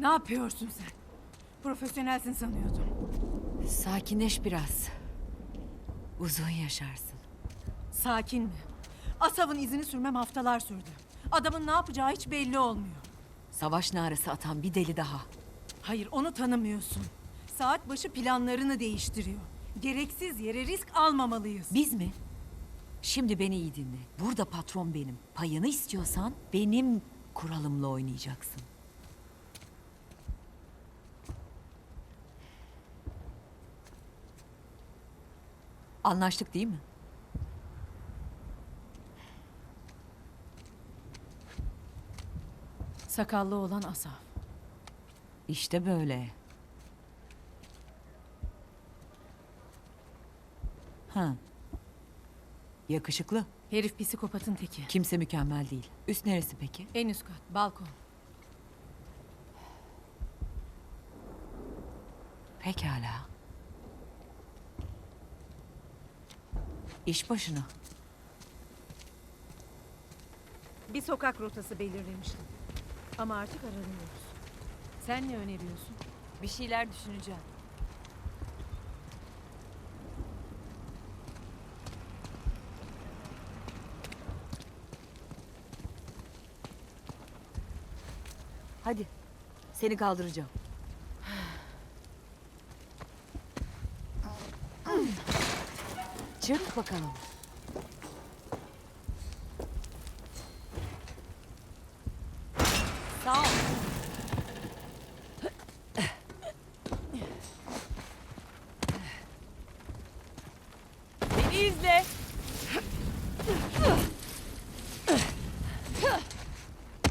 Ne yapıyorsun sen? Profesyonelsin sanıyordum. Sakinleş biraz. Uzun yaşarsın. Sakin mi? Asav'ın izini sürmem haftalar sürdü. Adamın ne yapacağı hiç belli olmuyor. Savaş narası atan bir deli daha. Hayır onu tanımıyorsun. Saat başı planlarını değiştiriyor. Gereksiz yere risk almamalıyız. Biz mi? Şimdi beni iyi dinle. Burada patron benim. Payını istiyorsan benim kuralımla oynayacaksın. Anlaştık değil mi? Sakallı olan Asaf. İşte böyle. Ha. Yakışıklı. Herif psikopatın teki. Kimse mükemmel değil. Üst neresi peki? En üst kat, balkon. Pekala. İş başına. Bir sokak rotası belirlemiştim. Ama artık aranıyoruz. Sen ne öneriyorsun? Bir şeyler düşüneceğim. Hadi. Seni kaldıracağım. Çık bakalım. Sağ ol. Beni izle.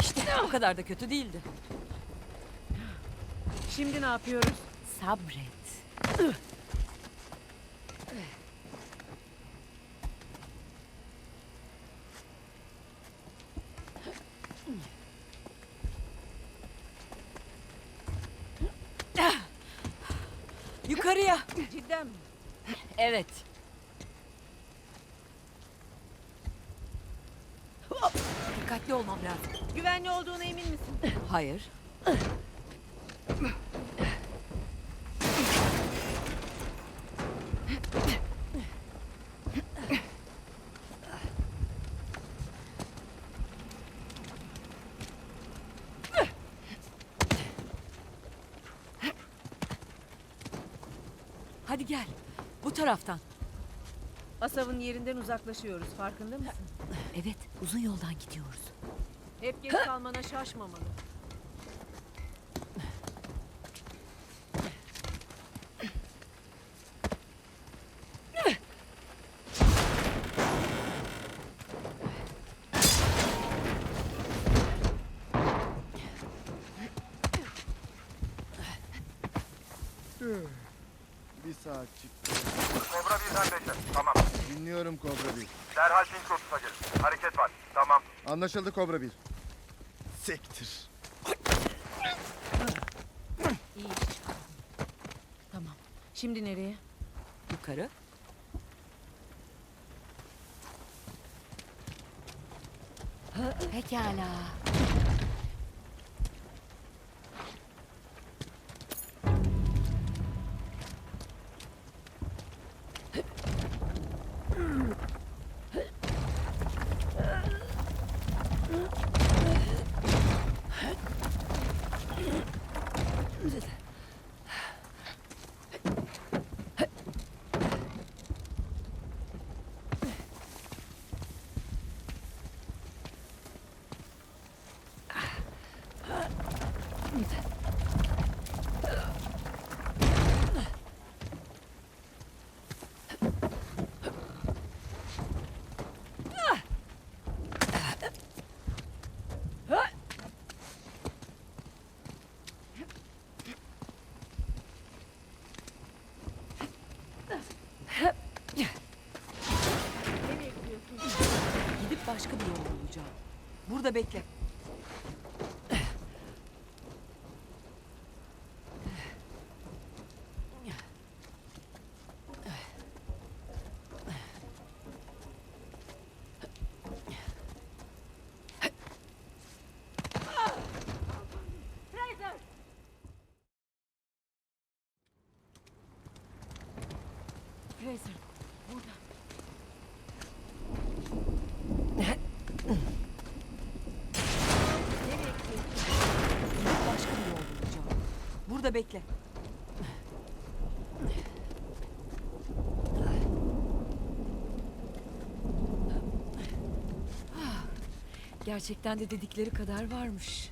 İşte o kadar da kötü değildi. Şimdi ne yapıyoruz? Sabret. Evet. Dikkatli olmam lazım. Güvenli olduğuna emin misin? Hayır. Hadi gel. Bu taraftan. Asav'ın yerinden uzaklaşıyoruz. Farkında mısın? Evet, uzun yoldan gidiyoruz. Hep geç kalmana şaşmamalı. Bir saat çıktı. Kobra birden beşe. Tamam. Dinliyorum Kobra 1. Derhal Pink Rotus'a gelin. Hareket var. Tamam. Anlaşıldı Kobra 1. Sektir. İyi iş çıkardın. Tamam. Şimdi nereye? Yukarı. Pekala. başka bir yol bulacağım. Burada bekle. Fraser. Bekle. Gerçekten de dedikleri kadar varmış.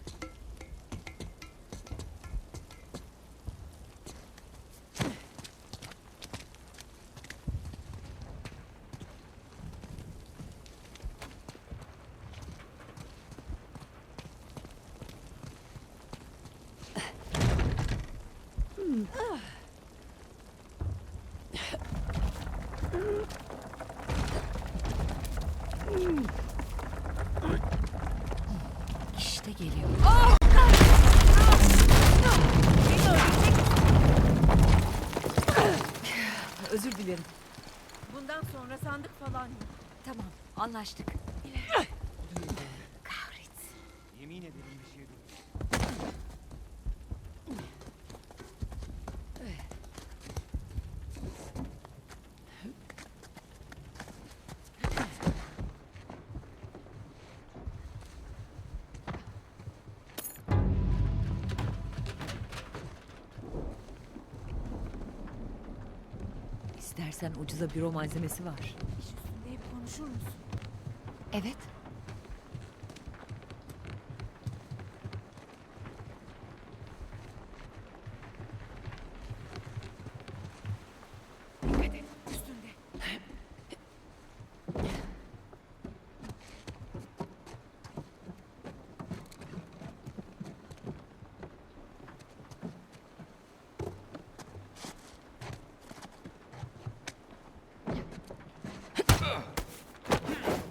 Bundan sonra sandık falan yok. Tamam, anlaştık. Kahretsin. Yemin ederim bir şey değil. İstersen ucuza büro malzemesi var. İş üstünde hep konuşur musun? Evet. Dikkat et, üstünde.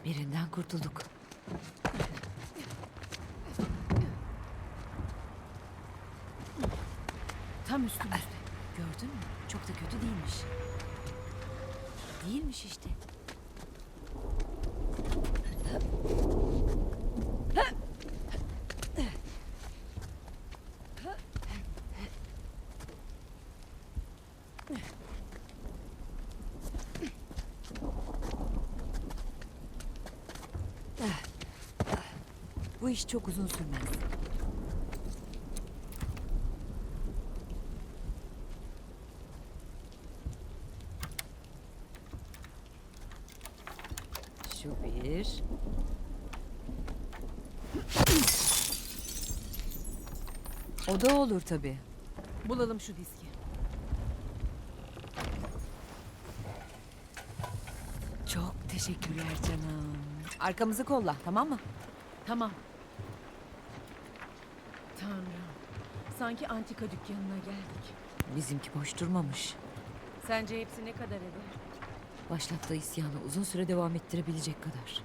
Birinden kurtulduk. Tam üstümüzde. Gördün mü? Çok da kötü değilmiş. Değilmiş işte. Bu iş çok uzun sürmez. Şu bir. O da olur tabii. Bulalım şu diski. Çok teşekkürler canım. Arkamızı kolla tamam mı? Tamam. Tanrım. Sanki antika dükkanına geldik. Bizimki boş durmamış. Sence hepsi ne kadar eder? Başlattığı isyanı uzun süre devam ettirebilecek kadar.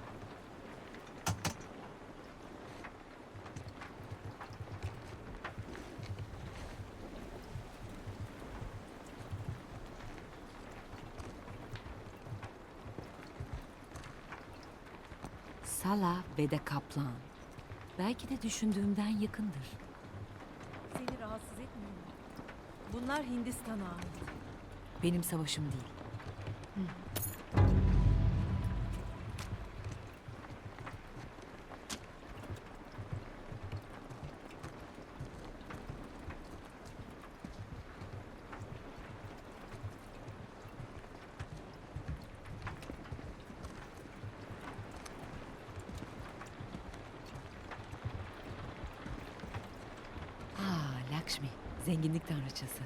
Sala ve de Kaplan. Belki de düşündüğümden yakındır. Seni rahatsız etmiyor mu? Bunlar Hindistan'a ait. Benim savaşım değil. Aa, zenginlik tanrıçası.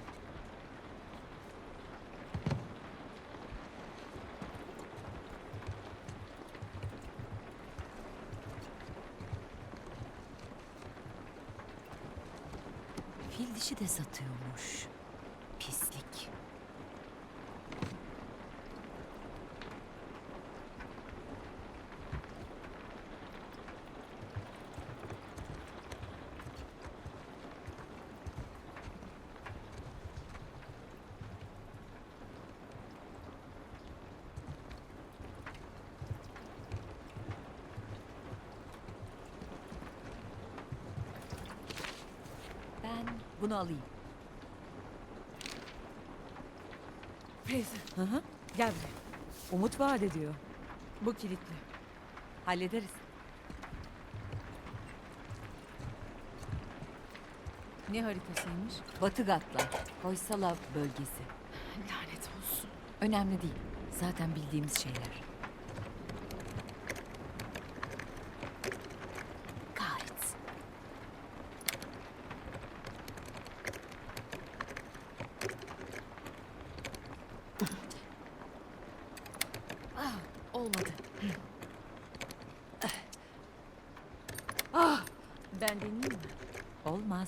Fil dişi de satıyormuş. Pislik. Bunu alayım. Fraser, Hı hı. Gel buraya. Umut vaat ediyor. Bu kilitli. Hallederiz. Ne haritasıymış? Batı Gatlar, Hoysala bölgesi. Lanet olsun. Önemli değil. Zaten bildiğimiz şeyler. Kahretsin. Ah, olmadı. Ben deneyeyim mi? Olmaz.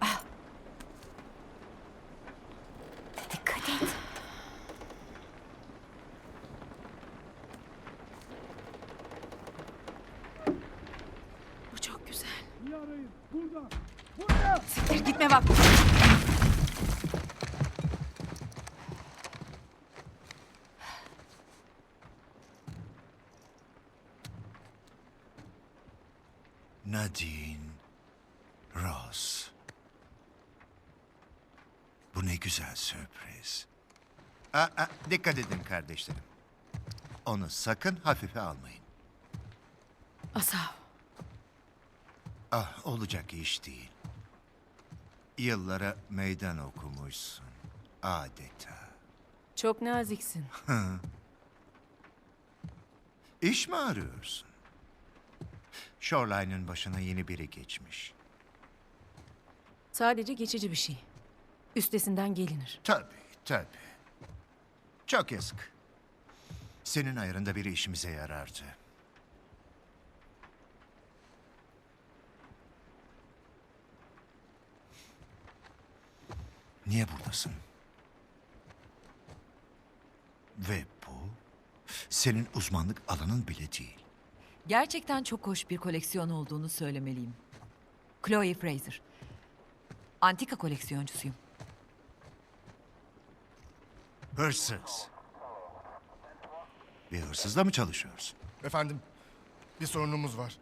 Ah. Dikkat et. Bu çok güzel. Niye arayın? Burada. Buraya. Siktir gitme bak. Nadine Ross. Bu ne güzel sürpriz. Aa, aa, dikkat edin kardeşlerim. Onu sakın hafife almayın. Asav. Ah, olacak iş değil. Yıllara meydan okumuşsun. Adeta. Çok naziksin. İş mi arıyorsun? Shoreline'ın başına yeni biri geçmiş. Sadece geçici bir şey. Üstesinden gelinir. Tabii, tabii. Çok yazık. Senin ayarında biri işimize yarardı. Niye buradasın? Ve bu senin uzmanlık alanın bile değil. Gerçekten çok hoş bir koleksiyon olduğunu söylemeliyim. Chloe Fraser. Antika koleksiyoncusuyum. Hırsız. Bir hırsızla mı çalışıyorsun? Efendim, bir sorunumuz var.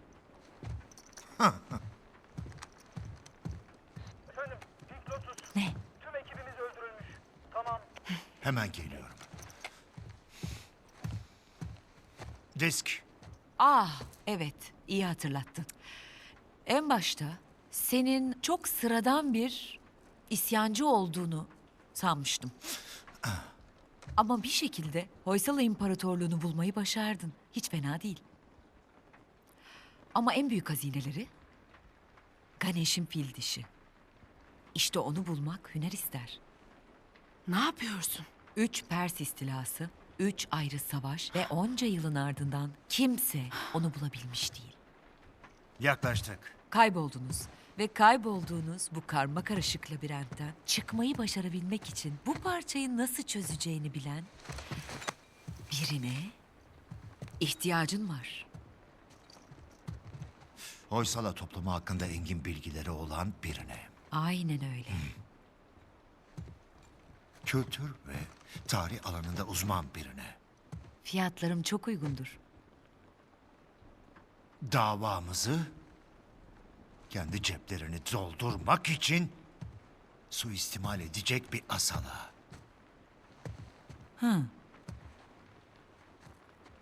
Efendim, Pink Lotus. Ne? Tüm ekibimiz öldürülmüş. Tamam. Hemen geliyorum. Disk. Ah, evet. iyi hatırlattın. En başta senin çok sıradan bir isyancı olduğunu sanmıştım. Ama bir şekilde Hoysala İmparatorluğunu bulmayı başardın. Hiç fena değil. Ama en büyük hazineleri Ganesh'in fil dişi. İşte onu bulmak hüner ister. Ne yapıyorsun? Üç Pers istilası, üç ayrı savaş ve onca yılın ardından kimse onu bulabilmiş değil. Yaklaştık. Kayboldunuz ve kaybolduğunuz bu karma karışık labirentten çıkmayı başarabilmek için bu parçayı nasıl çözeceğini bilen birine ihtiyacın var. Hoysala toplumu hakkında engin bilgileri olan birine. Aynen öyle. Kültür ve tarih alanında uzman birine. Fiyatlarım çok uygundur. Davamızı kendi ceplerini doldurmak için suistimal edecek bir asala.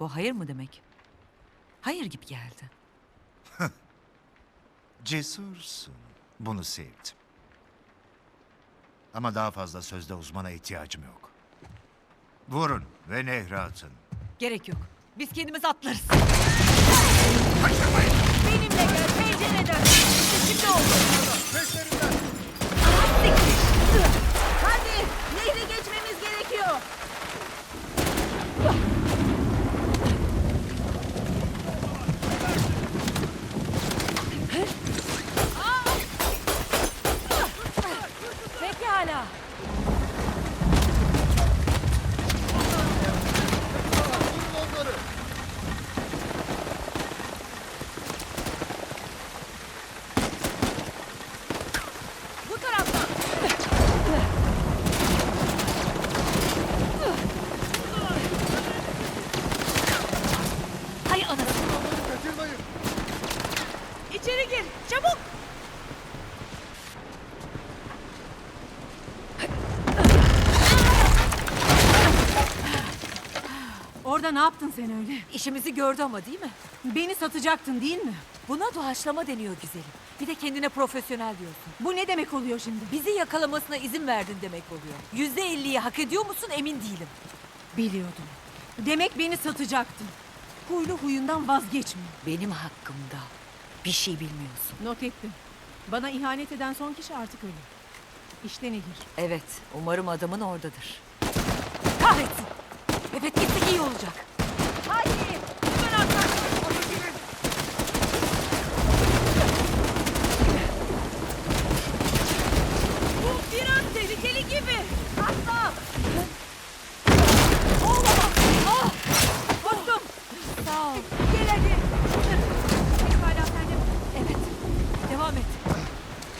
Bu hayır mı demek? Hayır gibi geldi. Cesursun. Bunu sevdim. Ama daha fazla sözde uzmana ihtiyacım yok. Vurun ve nehre atın. Gerek yok. Biz kendimiz atlarız. Kaçırmayın. Benimle gel pencereden. Şimdi oldu. Hadi! Nehri geçmemiz gerekiyor. Pekala. Bu taraftan. Orada ne yaptın sen öyle? İşimizi gördü ama değil mi? Beni satacaktın değil mi? Buna doğaçlama deniyor güzelim. Bir de kendine profesyonel diyorsun. Bu ne demek oluyor şimdi? Bizi yakalamasına izin verdin demek oluyor. Yüzde elliyi hak ediyor musun emin değilim. Biliyordum. Demek beni satacaktın. Huylu huyundan vazgeçmiyor. Benim hakkımda bir şey bilmiyorsun. Not ettim. Bana ihanet eden son kişi artık ölü. İşte nehir. Evet, umarım adamın oradadır. Kahretsin. Evet gitsek iyi olacak. Haydi. Lütfen artık. Bu biraz tehlikeli gibi. Asla. Olamaz. Ah. Korktum. Sağ ol. Gel hadi. Pekala sen de. Evet. Devam et.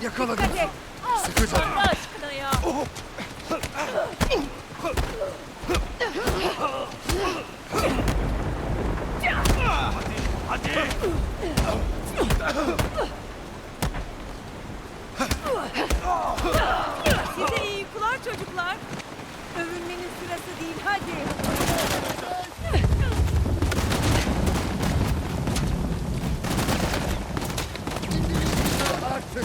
Yakaladım. Dikkat et. Sıkıca. Allah aşkına ya. Size iyi uykular çocuklar. Övünmenin sırası değil hadi. Artık.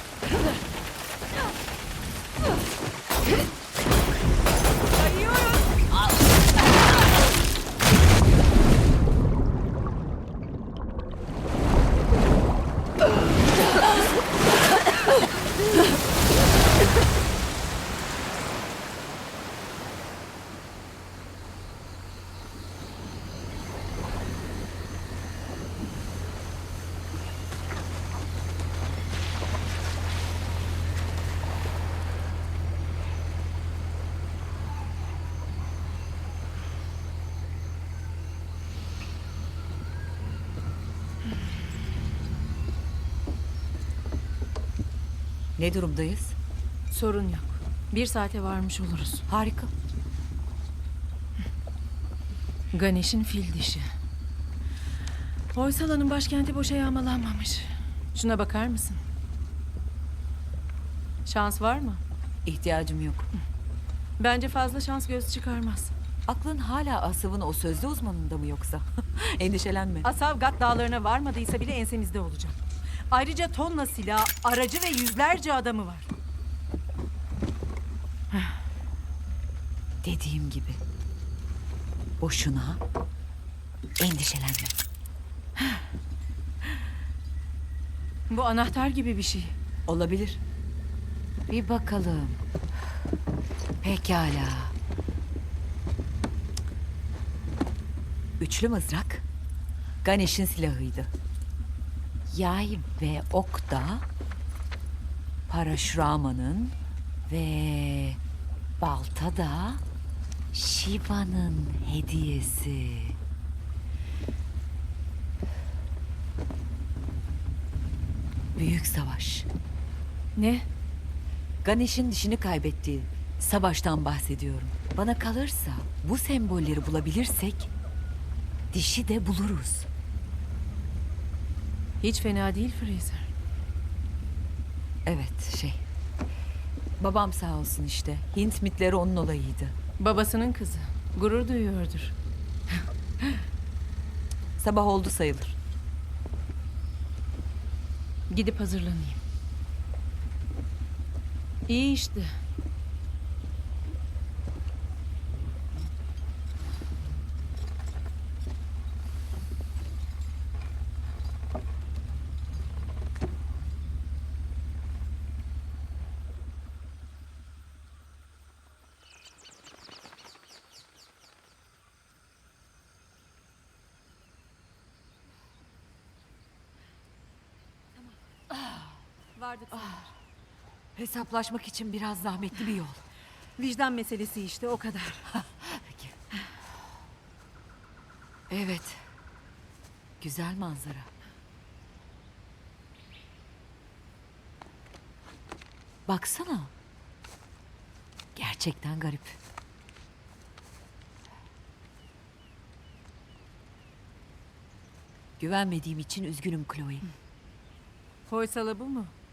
Ne durumdayız? Sorun yok. Bir saate varmış oluruz. Harika. Ganesh'in fil dişi. Hoysala'nın başkenti boşa yağmalanmamış. Şuna bakar mısın? Şans var mı? İhtiyacım yok. Bence fazla şans göz çıkarmaz. Aklın hala Asav'ın o sözlü uzmanında mı yoksa? Endişelenme. Asavgat dağlarına varmadıysa bile ensemizde olacak. Ayrıca tonla silah, aracı ve yüzlerce adamı var. Dediğim gibi. Boşuna endişelenme. Bu anahtar gibi bir şey. Olabilir. Bir bakalım. Pekala. Üçlü mızrak Ganesh'in silahıydı. Yay ve ok da Parashrama'nın ve balta da Shiva'nın hediyesi. Büyük savaş. Ne? Ganesh'in dişini kaybettiği savaştan bahsediyorum. Bana kalırsa bu sembolleri bulabilirsek dişi de buluruz. Hiç fena değil Fraser. Evet şey. Babam sağ olsun işte. Hint mitleri onun olayıydı. Babasının kızı. Gurur duyuyordur. Sabah oldu sayılır. Gidip hazırlanayım. İyi işte. Vardık sanır. Hesaplaşmak için biraz zahmetli bir yol. Vicdan meselesi işte o kadar. Peki. Evet. Güzel manzara. Baksana. Gerçekten garip. Güvenmediğim için üzgünüm Chloe. Hoysala bu mu?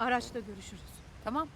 Araçta görüşürüz. Tamam.